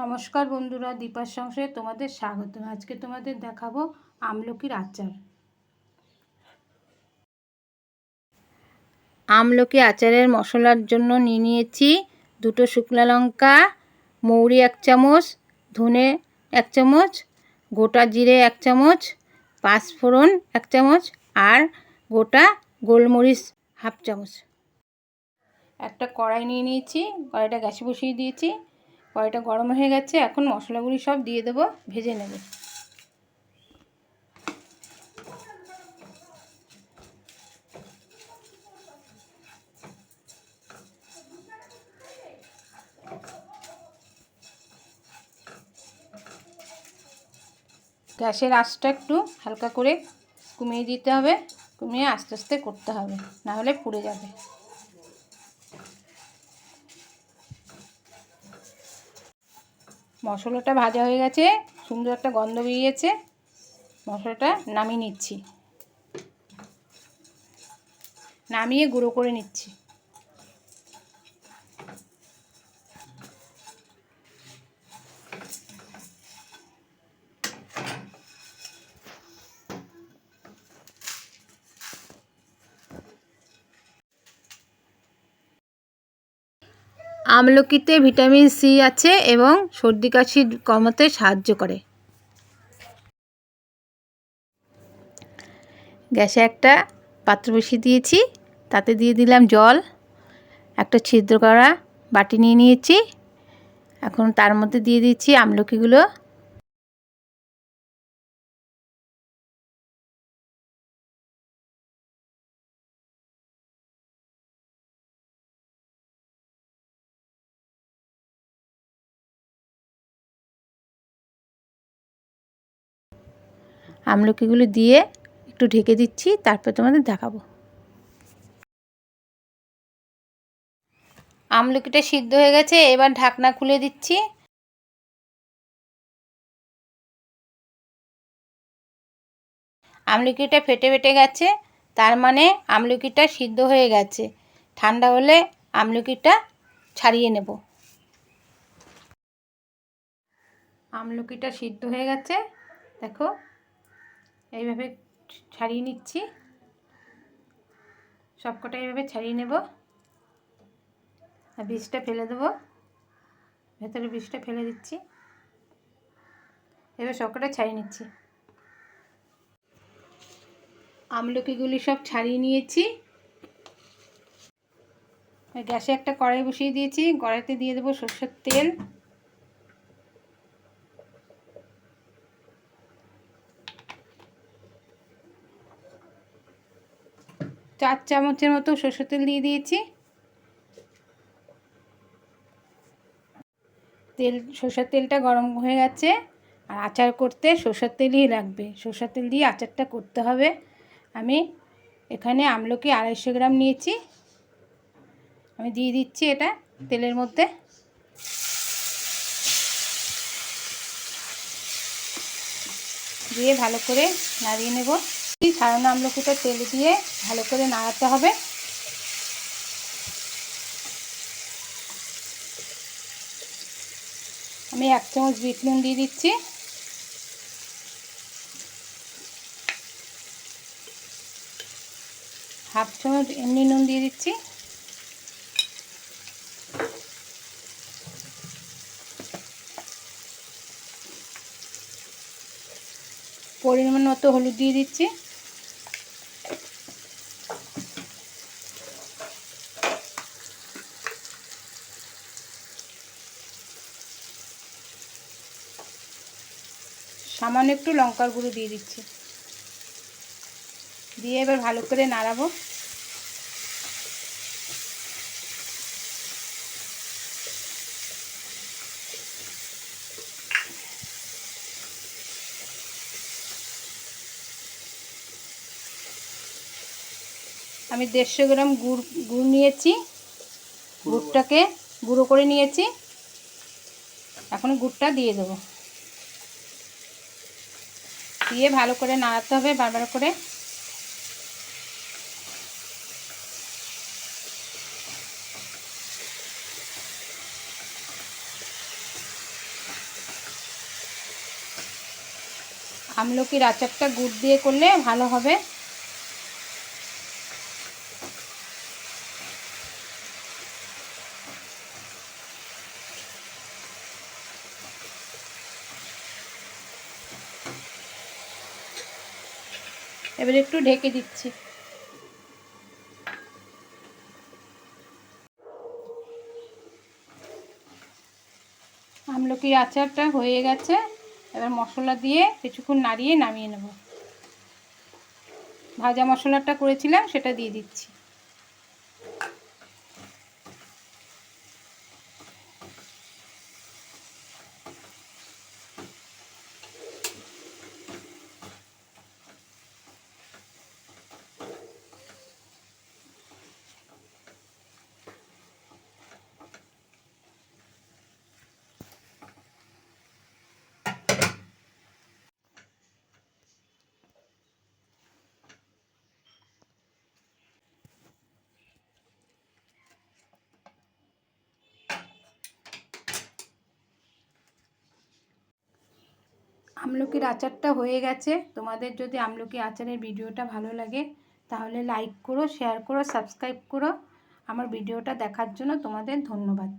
নমস্কার বন্ধুরা, দীপার সংসারে তোমাদের স্বাগত। আজকে তোমাদের দেখাবো আমলকির আচার। আমলকি আচারের মশলার জন্য নিয়ে নিয়েছি দুটো শুকনো লঙ্কা, মৌরি এক চামচ, ধনে এক চামচ, গোটা জিরে এক চামচ, পাঁচফোড়ন এক চামচ আর গোটা গোলমরিচ হাফ চামচ। একটা কড়াই নিয়ে নিয়েছি, কড়াইটা গ্যাসে বসিয়ে দিয়েছি। কড়াইটা গরম হয়ে গেছে, এখন মশলাগুলি সব দিয়ে দেবো, ভেজে নেব। গ্যাসের আঁচটা একটু হালকা করে কমিয়ে দিতে হবে, কমিয়ে আস্তে আস্তে করতে হবে না হলে পুড়ে যাবে। মশলাটা ভাজা হয়ে গেছে, সুন্দর একটা গন্ধ বেরিয়েছে, মশলাটা নামিয়ে নিচ্ছি। নামিয়ে গুঁড়ো করে নিচ্ছি। আমলকিতে ভিটামিন সি আছে এবং সর্দি কাশি কমাতে সাহায্য করে। গ্যাসে একটা পাত্র বসিয়ে দিয়েছি, তাতে দিয়ে দিলাম জল, একটা ছিদ্র করা বাটি নিয়ে নিয়েছি। এখন তার মধ্যে দিয়ে দিচ্ছি আমলকিগুলো। আমলকিগুলো দিয়ে একটু ঢেকে দিচ্ছি, তারপর তোমাদের দেখাবো। আমলকিটা সিদ্ধ হয়ে গেছে, এবার ঢাকনা খুলে দিচ্ছি। আমলকিটা ফেটে ফেটে গেছে, তার মানে আমলকিটা সিদ্ধ হয়ে গেছে। ঠান্ডা হলে আমলকিটা ছাড়িয়ে নেব। আমলকিটা সিদ্ধ হয়ে গেছে, দেখো। এইভাবে ছাড়িয়ে নিচ্ছি। সবকটা এইভাবে ছাড়িয়ে নেব। আর বীজটা ফেলে দেবো। ভেতরে বীজটা ফেলে দিচ্ছি। এবার সবকটা ছাড়িয়ে নিচ্ছি। আমলকিগুলি সব ছাড়িয়ে নিয়েছি। গ্যাসে একটা কড়াই বসিয়ে দিয়েছি। কড়াইতে দিয়ে দেবো সর্ষের তেল। চার চামচের মতো সরষের তেল দিয়ে দিয়েছি। তেল, সরষের তেলটা গরম হয়ে গেছে। আর আচার করতে সরষের তেলই লাগবে। সরষের তেল দিয়ে আচারটা করতে হবে। আমি এখানে আমলকি আড়াইশো গ্রাম নিয়েছি। আমি দিয়ে দিচ্ছি এটা তেলের মধ্যে। দিয়ে ভালো করে নাড়িয়ে নেব। সারানো আমলকিটা তেল দিয়ে ভালো করে নাড়াতে হবে। আমি এক চামচ বিট নুন দিয়ে দিচ্ছি। হাফ চামচ এমনি নুন দিয়ে দিচ্ছি। পরিমাণ মতো হলুদ দিয়ে দিচ্ছি। সামান্য একটু লঙ্কার গুঁড়ো দিয়ে দিচ্ছি। দিয়ে এবার ভালো করে নাড়াবো। আমি দেড়শো গ্রাম গুড় গুড় নিয়েছি। গুড়টাকে গুঁড়ো করে নিয়েছি। এখন গুড়টা দিয়ে দেবো। দিয়ে ভালো করে নাড়াতে হবে বারবার করে। আমলকির আচারটা গুড় দিয়ে করলে ভালো হবে। এবার একটু ঢেকে দিচ্ছি। আমলকির আচারটা হয়ে গেছে। এবার মশলা দিয়ে কিছুক্ষণ নাড়িয়ে নামিয়ে নেব। ভাজা মশলাটা করেছিলাম, সেটা দিয়ে দিচ্ছি। আমলকির আচারটা হয়ে গেছে। তোমাদের যদি আমলকি আচারের ভিডিওটা ভালো লাগে, তাহলে লাইক করো শেয়ার করো সাবস্ক্রাইব করো। আমার ভিডিওটা দেখার জন্য তোমাদের ধন্যবাদ।